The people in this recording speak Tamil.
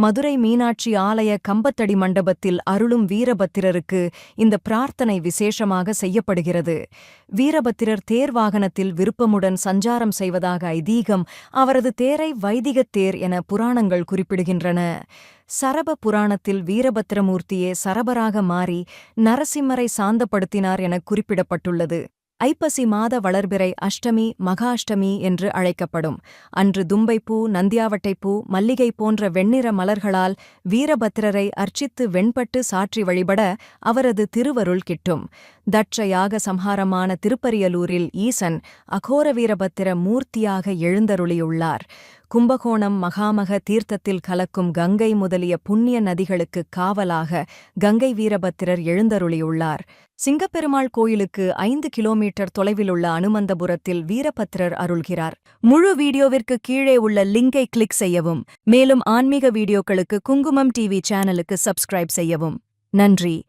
மதுரை மீனாட்சி ஆலய கம்பத்தடி மண்டபத்தில் அருளும் வீரபத்திரருக்கு இந்த பிரார்த்தனை விசேஷமாக செய்யப்படுகிறது. வீரபத்திரர் தேர் வாகனத்தில் விருப்பமுடன் சஞ்சாரம் செய்வதாக ஐதீகம் அவரது தேரை வைதிகத் தேர் என புராணங்கள் குறிப்பிடுகின்றன. சரப புராணத்தில் வீரபத்திரமூர்த்தியே சரபராக மாறி நரசிம்மரை சாந்தப்படுத்தினார் என குறிப்பிடப்பட்டுள்ளது. ஐப்பசி மாத வளர்பிறை அஷ்டமி மகாஷ்டமி என்று அழைக்கப்படும். அன்று தும்பைப்பூ நந்தியாவட்டைப்பூ மல்லிகை போன்ற வெண்ணிற மலர்களால் வீரபத்திரரை அர்ச்சித்து வெண்பட்டு சாற்றி வழிபட அவரது திருவருள் கிட்டும். தட்ச யாக சம்ஹாரமான திருப்பரியலூரில் ஈசன் அகோர வீரபத்திர மூர்த்தியாக எழுந்தருளியுள்ளார். கும்பகோணம் மகாமக தீர்த்தத்தில் கலக்கும் கங்கை முதலிய புண்ணிய நதிகளுக்கு காவலாக கங்கை வீரபத்திரர் எழுந்தருளியுள்ளார். சிங்கப்பெருமாள் கோயிலுக்கு ஐந்து கிலோமீட்டர் தொலைவிலுள்ள அனுமந்தபுரத்தில் வீரபத்திரர் அருள்கிறார். முழு வீடியோவிற்கு கீழே உள்ள லிங்கை கிளிக் செய்யவும் மேலும் ஆன்மீக வீடியோக்களுக்கு குங்குமம் டிவி சேனலுக்கு சப்ஸ்கிரைப் செய்யவும். நன்றி.